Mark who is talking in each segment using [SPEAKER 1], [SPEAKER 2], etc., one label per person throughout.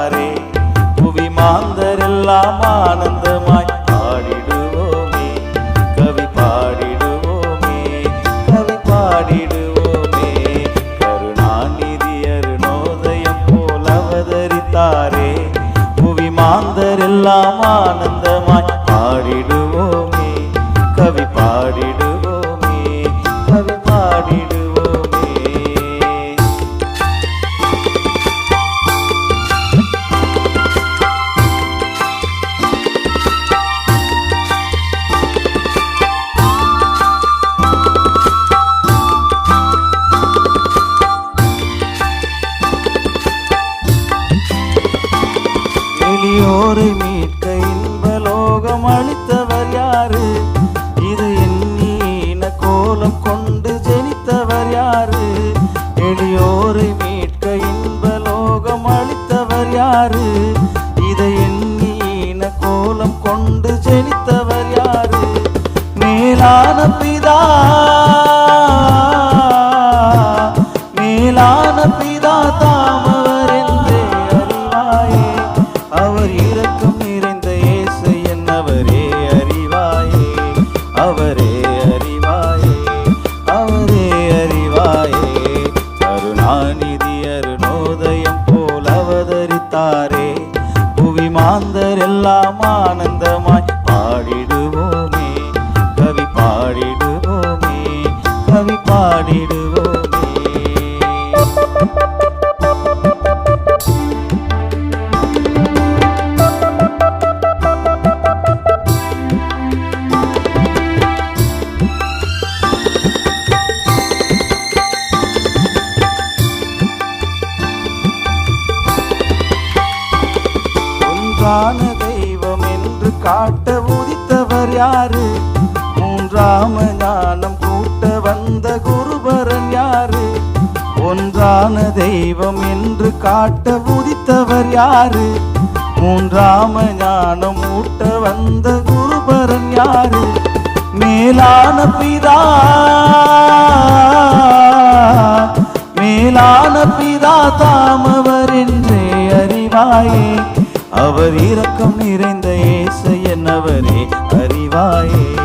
[SPEAKER 1] ஆடுவாரே புவி மாந்தரெல்லாம் ஆனந்தமாய் பாடிடுவோமே. கவி பாடிடுவோமே கவி பாடிடுவோமே. கருணாநிதி அருணோதயம் போல் அவதரித்தாரே. புவி மாந்தரெல்லாம் ஆனந்த மேலான பிதா மேலான பிதா தாமவர் என்றே அறிவாயே. அவர் இரக்கம் நிறைந்த இயேசு என்னவரே அறிவாயே. அவரே அறிவாயே. அவரே அறிவாயே. கருணாநிதி அருணோதயம் போல் அவதரித்தாரே. புவி மாந்தர் எல்லாம் ஒன்றான தெய்வம் என்று காட்ட உதித்தவர் யாரு? மூன்றாம ஞானம் கூட்ட வந்த குருபரன் யாரு? ஒன்றான தெய்வம் என்று காட்ட உதித்தவர் யாரு? மூன்றாம ஞானம் ஊட்ட வந்த குருபரன் யாரு? மேலான பிதா மேலான பிதா தாமவர் என்றே அறிவாயே. அவர் இரக்கம் நிறைந்த ஏசையன் அவரே அறிவாயே.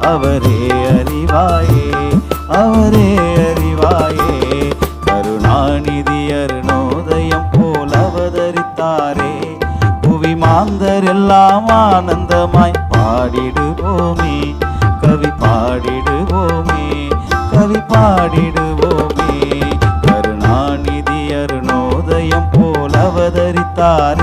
[SPEAKER 1] அவரே அறிவாயே. அவரே அறிவாயே. கருணாநிதி அருணோதயம் போல் அவதரித்தாரே. புவி மாந்தர் எல்லாம் ஆனந்தமாய் பாடிடுவோமே. கவி பாடிடுவோமே. கவி பாடிடுவோமே. கருணாநிதி அருணோதயம் போல் அவதரித்தார்.